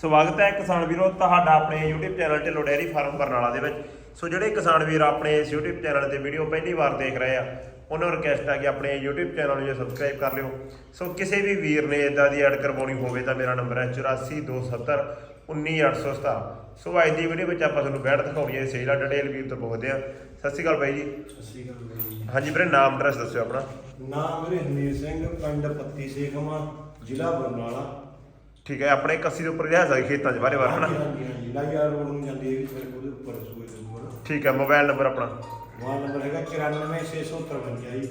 ਸਵਾਗਤ ਹੈ ਕਿਸਾਨ ਵੀਰੋ ਤੁਹਾਡਾ ਆਪਣੇ YouTube channel Dhillon dairy farm Barnala ਦੇ ਵਿੱਚ। ਸੋ ਜਿਹੜੇ ਕਿਸਾਨ ਵੀਰ ਆਪਣੇ ਇਸ YouTube ਚੈਨਲ ਤੇ ਵੀਡੀਓ ਪਹਿਲੀ ਵਾਰ ਦੇਖ ਰਹੇ ਆ ਉਹਨਾਂ ਨੂੰ ਰਿਕਵੈਸਟ ਹੈ ਕਿ ਆਪਣੇ YouTube ਚੈਨਲ ਨੂੰ ਸਬਸਕ੍ਰਾਈਬ ਕਰ ਲਿਓ। ਸੋ ਕਿਸੇ ਵੀ ਵੀਰ ਨੇ ਇਦਾਂ ਦੀ ਐਡ ਕਰਵਾਉਣੀ ਹੋਵੇ ਤਾਂ ਮੇਰਾ ਨੰਬਰ ਹੈ 8427 19817 ਸੋ ਅੱਜ ਦੀ ਵੀਡੀਓ ਵਿੱਚ ਆਪਾਂ ਤੁਹਾਨੂੰ ਬੈਠ ਦਿਖਾਉਣੀ ਹੈ ਸੇਲਾ ਡਿਟੇਲ ਵੀਰ ਤੋਂ ਪੁੱਛਦੇ ਆ ਸਤਿ ਸ਼੍ਰੀ ਅਕਾਲ ਬਾਈ ਜੀ। ਸਤਿ ਸ਼੍ਰੀ ਅਕਾਲ ਬਾਈ ਜੀ। ਹਾਂਜੀ ਵੀਰੇ ਨਾਮ ਐਡਰੈਸ ਦੱਸਿਓ ਆਪਣਾ। ਨਾਮ ਮੇਰੇ ਹਮੀਰ ਸਿੰਘ ਪਿੰਡ ਪੱਤੀ ਸੇਖਵਾਂ ਜ਼ਿਲ੍ਹਾ ਬਰਨਾਲਾ। ਠੀਕ ਹੈ ਆਪਣੇ ਕੱਸੀ ਦੇ ਉੱਪਰ ਰਿਹਾਇਸ਼ ਹੈ ਖੇਤਾਂ 'ਚ ਬਾਰੇ ਬਾਰ ਹਨਾ? ਹਾਂਜੀ ਹਾਂਜੀ ਹਾਂਜੀ ਲਾਈਆ ਰੋਡ ਨੂੰ ਜਾਂਦੀ ਹੈ ਫਿਰ ਉਹਦੇ ਉੱਪਰ ਸੂਏ ਦੇ ਉੱਪਰ ਠੀਕ ਹੈ ਮੋਬਾਈਲ ਨੰਬਰ ਆਪਣਾ? ਮੋਬਾਈਲ ਨੰਬਰ ਹੈਗਾ 94653 ਜੀ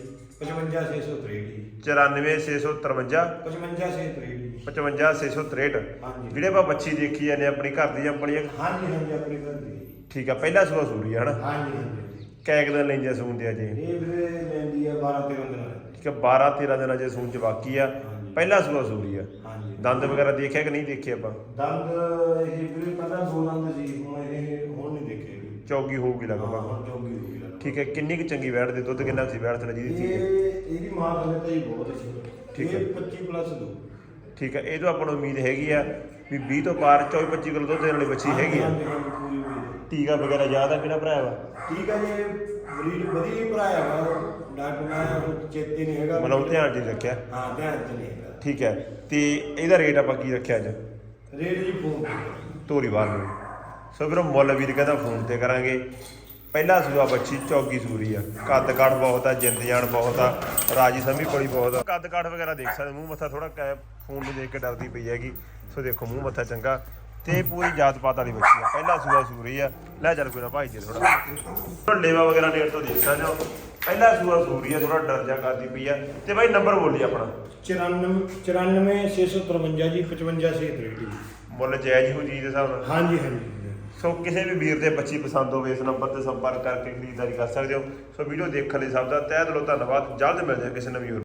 55663 ਜੀ। 94653 55663 ਜੀ। 55663 ਹਾਂਜੀ। ਜਿਹੜੇ ਆਪਾਂ ਬੱਚੀ ਦੇਖੀ ਜਾਂਦੇ ਆਪਣੀ ਘਰ ਦੀ ਆਪਣੀ? ਹਾਂਜੀ ਹਾਂਜੀ ਆਪਣੀ ਘਰ ਦੀ ਜੀ। ਠੀਕ ਆ ਪਹਿਲਾ ਸੂਆ ਸੂਰੀ ਹੈ ਹਨਾ? ਹਾਂਜੀ ਹਾਂਜੀ ਕੈਕ ਦਿਨ ਲੈਂਦੇ ਸੂਣ ਦੇ ਅਜੇ ਇਹ ਵੀਰੇ ਲੈਂਦੀ ਆ 12 13 ਦਿਨਾਂ ਦੀ। ਠੀਕ ਆ 12 13 ਦਿਨਾਂ ਜੇ ਸੂਣ ਚ ਬਾਕੀ ਆ। ਪਹਿਲਾ ਸੂਆ ਸੂਰੀ ਆ। ਹਾਂਜੀ। ਦੰਦ ਵਗੈਰਾ ਦੇਖਿਆ ਕਿ ਨਹੀਂ ਦੇਖੇ ਆਪਾਂ? ਦੰਦ ਇਹ ਵੀਰੇ ਪਹਿਲਾਂ ਦੋ ਦੰਦ ਸੀ ਹੁਣ ਇਹ ਹੁਣ ਨਹੀਂ ਦੇਖੇ ਵੀ ਚੌਗੀ ਹੋਊਗੀ ਹਾਂ, ਲਗਭਗ। ਹੁਣ ਚੌਗੀ ਹੋ ਗਈ ਲੱਗਦਾ ਠੀਕ ਹੈ ਕਿੰਨੀ ਕੁ ਚੰਗੀ ਵੈੜ ਦੇ ਦੁੱਧ ਕਿੰਨਾ ਸੀ ਵੈੜ ਤੇ ਜੀ ਦਿੱਤੀ ਹੈ ਇਹ ਇਹਦੀ ਮਾਂ ਥੱਲੇ ਤਾਂ ਹੀ ਬਹੁਤ ਸੀ। ਠੀਕ ਹੈ। ਇਹ 25 ਪਲੱਸ ਦੋ। ਠੀਕ ਹੈ ਇਹ ਤੋਂ ਆਪਾਂ ਨੂੰ ਉਮੀਦ ਹੈਗੀ ਆ ਵੀ 20 ਤੋਂ ਪਾਰ 24 25 ਕਿਲੋ ਦੁੱਧ ਦੇਣ ਵਾਲੀ ਬੱਚੀ ਹੈਗੀ ਆ। ਹਾਂਜੀ, ਹਾਂਜੀ, ਪੂਰੀ ਉਮੀਦ ਹੈ। ਟੀਕਾ ਵਗੈਰਾ ਯਾਦ ਆ ਕਿਹੜਾ ਭਰਾਇਆ ਵਾ? ਠੀਕ ਹੈ ਜੀ ਬਰੀਡ ਵਧੀਆ ਹੀ ਭਰਾਇਆ ਵਾ ਡਾਕਟਰ ਮੈਂ ਹੁਣ ਚੇਤੇ ਨਹੀਂ ਹੈਗਾ ਮਤਲਬ ਧਿਆਨ ਜੀ ਰੱਖਿਆ? ਹਾਂ ਧਿਆਨ ਚ ਨਹੀਂ ਹੈਗਾ। ਠੀਕ ਹੈ। ਤੇ ਇਹਦਾ ਰੇਟ ਆਪਾਂ ਕੀ ਰੱਖਿਆ ਅੱਜ? ਰੇਟ ਜੀ ਫੋਨ ਧੋਰੀ ਵਾਲ ਨੂੰ। ਸੋ ਫਿਰ ਮੁੱਲ ਵੀਰ ਕਹਿੰਦਾ ਫੋਨ ਤੇ ਕਰਾਂਗੇ। ਪਹਿਲਾ ਸੂਆ ਬੱਚੀ ਚੌਗੀ ਸੂਰੀ ਆ। ਕੱਦ ਕਾਠ ਬਹੁਤ ਆ ਜਿੰਦ ਜਾਨ ਬਹੁਤ ਆ ਰਾਜੀ ਸੰਭੀ ਕੋਲੀ ਬਹੁਤ ਆ। ਕੱਦ ਕਾਠ ਵਗੈਰਾ ਦੇਖ ਸਕਦੇ ਮੂੰਹ ਮੱਥਾ ਥੋੜਾ ਫੋਨ ਨੂੰ ਦੇਖ ਕੇ ਡਰਦੀ ਪਈ ਹੈਗੀ। ਸੋ ਦੇਖੋ ਮੂੰਹ ਮੱਥਾ ਚੰਗਾ। ਤੇ ਪੂਰੀ ਜਾਤ ਪਾਤ ਵਾਲੀ ਬੱਚੀ ਆ। ਪਹਿਲਾ ਸੂਆ ਸੂਰੀ ਆ। ਲੈ ਚੱਲ ਕੋਈ ਨਾ ਭਾਈ ਜੀ ਥੋੜਾ ਲੇਵਾ ਵਗੈਰਾ ਨੇੜ ਤੋਂ ਦੇਖ ਸਕਦੇ ਹੋ। ਪਹਿਲਾ ਸੂਆ ਸੂਰੀ ਆ ਥੋੜਾ ਡਰ ਜਾ ਕਰਦੀ ਪਈ ਆ। ਤੇ ਬਾਈ ਨੰਬਰ ਬੋਲੀ ਆਪਣਾ। 94 94653 ਜੀ 55663 ਜੀ ਮੁੱਲ ਜਾਇਜ਼ ਹੋ ਜੀ ਦੇ ਹਿਸਾਬ ਨਾਲ? ਹਾਂਜੀ ਹਾਂਜੀ। ਸੋ ਕਿਸੇ ਵੀ ਵੀਰ ਦੇ ਬੱਚੀ ਪਸੰਦ ਹੋਵੇ ਇਸ ਨੰਬਰ ਤੇ ਸੰਪਰਕ ਕਰਕੇ ਖਰੀਦਦਾਰੀ ਕਰ ਸਕਦੇ ਹੋ। ਸੋ ਵੀਡੀਓ ਦੇਖਣ ਲਈ ਸਭ ਦਾ ਤਹਿ ਦਿਲੋਂ ਧੰਨਵਾਦ। ਜਲਦ ਮਿਲਦੇ ਹਾਂ ਕਿਸੇ ਨਵੀਂ